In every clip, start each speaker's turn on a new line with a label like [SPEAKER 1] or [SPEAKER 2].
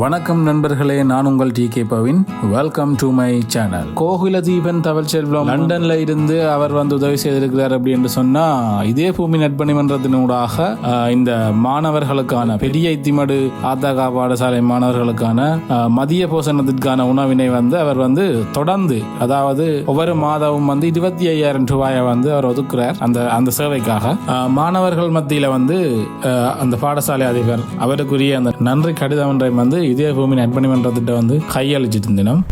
[SPEAKER 1] வணக்கம் நண்பர்களே நான் உங்கள் T K Bavin welcome to my channel Gokula Deepan Thaval Selvam. லண்டன்ல இருந்து அவர் வந்து உதவி செய்திருக்கிறார் அப்படி என்று சொன்னா இதே பூமி நட்பணி மன்றத்தினூடாக ஆஹ், இந்த மாணவர்களுக்கான பெரிய இத்திமடு ஆத்தகா பாடசாலை மாணவர்களுக்கான மதிய போஷணத்திற்கான உணவினை வந்து அவர் வந்து தொடர்ந்து அதாவது ஒவ்வொரு மாதமும் வந்து இருபத்தி ஐயாயிரம் ரூபாயை வந்து அவர் ஒதுக்குறார் அந்த அந்த சேவைக்காக. மாணவர்கள் மத்தியில வந்து அந்த பாடசாலை அதிபர் அவருக்குரிய அந்த நன்றி கடிதம் ஒன்றை வந்து இதே பூமி நற்பணி மன்றத்திட்ட வந்து கையளிச்சிட்டு இருந்தினோம்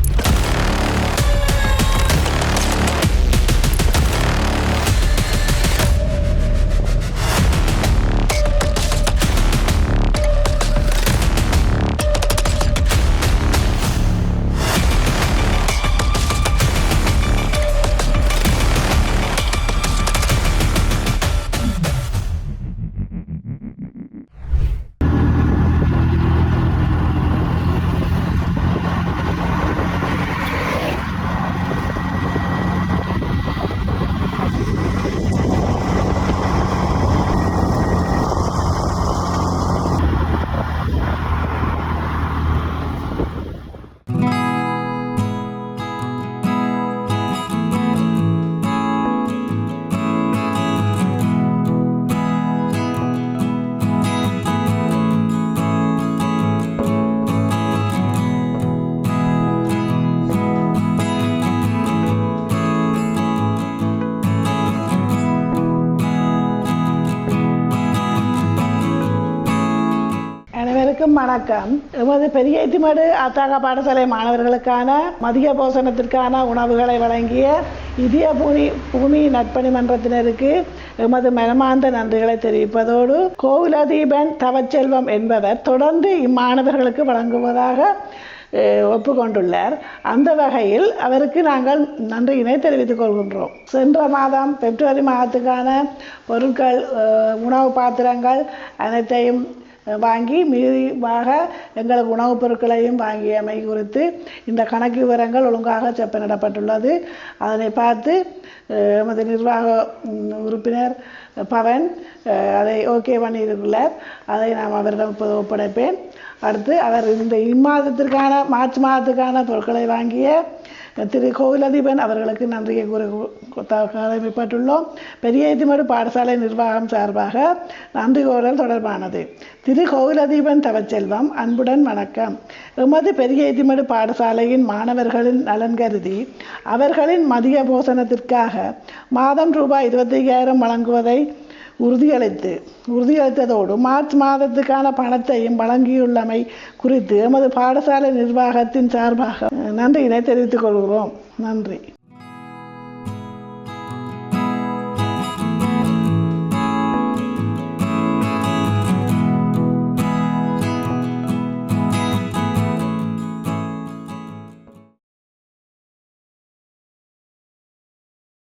[SPEAKER 2] அனைவருக்கும் வணக்கம். எமது பெரிய இத்திமடு அத்தாகா பாடசாலை மாணவர்களுக்கான மதிய போஷணத்திற்கான உணவுகளை வழங்கிய இதய பூமி பூமி நட்பணி மன்றத்தினருக்கு எமது மனமார்ந்த நன்றிகளை தெரிவிப்பதோடு கோவிலதீபன் தவச்செல்வம் என்பவர் தொடர்ந்து இம்மாணவர்களுக்கு வழங்குவதாக ஒப்புக்கொண்டுள்ளார். அந்த வகையில் அவருக்கு நாங்கள் நன்றியினை தெரிவித்துக் கொள்கின்றோம். சென்ற மாதம் பிப்ரவரி மாதத்துக்கான பொருட்கள் உணவு பாத்திரங்கள் அனைத்தையும் வாங்கி மீதியாக எங்களுக்கு உணவுப் பொருட்களையும் வாங்கியமை குறித்து இந்த கணக்கு விவரங்கள் ஒழுங்காக செப்பனிடப்பட்டுள்ளது. அதனை பார்த்து எமது நிர்வாக உறுப்பினர் பவன் அதை ஓகே பண்ணியிருக்குள்ளார் அதை நாம் அவரிடம் இப்போது ஒப்படைப்பேன். அடுத்து அவர் இந்த இம்மாதத்திற்கான மார்ச் மாதத்துக்கான பொருட்களை வாங்கிய திரு கோவிலதீபன் அவர்களுக்கு நன்றியை கூற கடமைப்பட்டுள்ளோம். பெரிய இத்திமடு பாடசாலை நிர்வாகம் சார்பாக நன்றி கோரல் தொடர்பானது. திரு கோவிலதீபன் தவச்செல்வம் அன்புடன் வணக்கம். எமது பெரிய இத்திமடு பாடசாலையின் மாணவர்களின் நலன் கருதி அவர்களின் மதிய போசனத்திற்காக மாதம் ரூபாய் இருபத்தையாயிரம் வழங்குவதை உறுதியளித்து உறுதியளித்ததோடு மார்ச் மாதத்துக்கான பணத்தையும் வழங்கியுள்ளமை குறித்து எமது பாடசாலை நிர்வாகத்தின் சார்பாக நன்றியினை தெரிவித்துக் கொள்கிறோம். நன்றி.